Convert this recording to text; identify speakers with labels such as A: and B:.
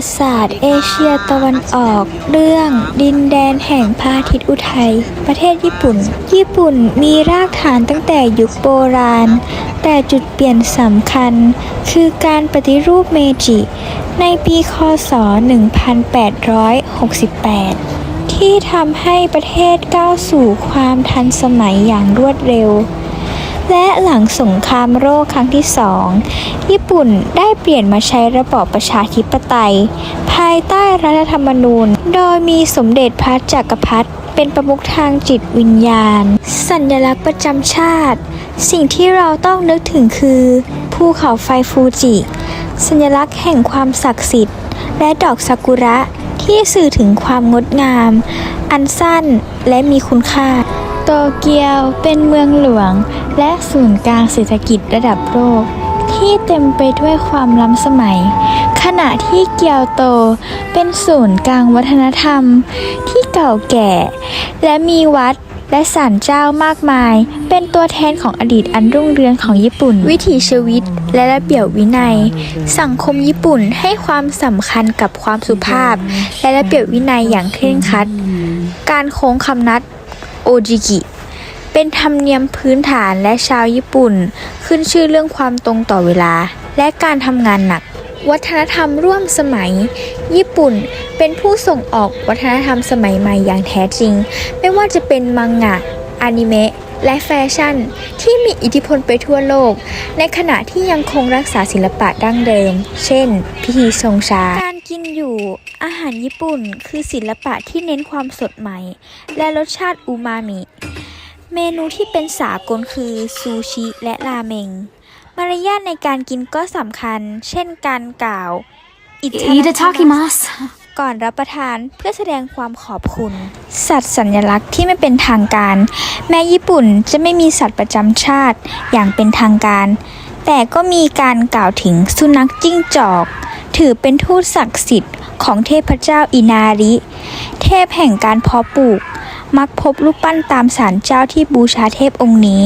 A: ติศาสตร์เอเชียตะวันออก เรื่องดินแดนแห่งพระอาทิตย์อุทัย ประเทศญี่ปุ่น ญี่ปุ่นมีรากฐานตั้งแต่ยุคโบราณ แต่จุดเปลี่ยนสำคัญ คือการปฏิรูปเมจิ ในปีคศ 1868ที่ทำให้ประเทศก้าวสู่ความทันสมัยอย่างรวดเร็ว และหลังสงครามโลกครั้งที่สองญี่ปุ่นได้เปลี่ยนมาใช้ระบอบประชาธิปไตย ภายใต้รัฐธรรมนูญ โดยมีสมเด็จพระจักรพรรดิเป็นประมุขทางจิตวิญญาณ สัญลักษณ์ประจำชาติ สิ่งที่เราต้องนึกถึงคือภูเขาไฟฟูจิ สัญลักษณ์แห่งความศักดิ์สิทธิ์ และดอกซากุระที่สื่อถึงความงดงาม อันสั้นและมีคุณค่า ตเกียวเป็นเมืองหลวง และศูนย์กลางเศรษฐกิจระดับโลก ที่เต็มไปด้วยความล้ำสมัย ขณะที่เกียวโตเป็นศูนย์กลางวัฒนธรรม ที่เก่าแก่ และมีวัดและศาลเจ้ามากมาย เป็นตัวแทนของอดีตอันรุ่งเรืองของญี่ปุ่น วิถีชีวิตและระเบียบวินัย สังคมญี่ปุ่นให้ความสำคัญกับความสุภาพ และระเบียบวินัยอย่างเคร่งครัด การโค้งคำนัด โอจิกิ เป็นธรรมเนียมพื้นฐานและชาวญี่ปุ่น ขึ้นชื่อเรื่องความตรงต่อเวลา และการทำงานหนัก วัฒนธรรมร่วมสมัย ญี่ปุ่นเป็นผู้ส่งออกวัฒนธรรมสมัยใหม่อย่างแท้จริง ไม่ว่าจะเป็นมังงะอนิเมะและแฟชั่นที่มีอิทธิพลไปทั่วโลก ในขณะที่ยังคงรักษาศิลปะดั้งเดิม เช่น พิธีชงชา การกินย อาหารญี่ปุ่นคือศิลปะที่เน้นความสดใหม่ และรสชาติอูมามิ เมนูที่เป็นสากลคือซูชิและราเมง มารยาทในการกินก็สำคัญ เช่นการกล่าวอิทา
B: ทากิมัส
A: ก่อนรับประทานเพื่อแสดงความขอบคุณ สัตว์สัญลักษณ์ที่ไม่เป็นทางการ แม้ญี่ปุ่นจะไม่มีสัตว์ประจำชาติอย่างเป็นทางการ แต่ก็มีการกล่าวถึงสุนัขจิ้งจอก ถือเป็นทูตศักดิ์สิทธิ์ ของเทพเจ้าอินาริ เทพแห่งการเพาะปลูก มักพบรูปปั้นตามสารเจ้าที่บูชาเทพองค์นี้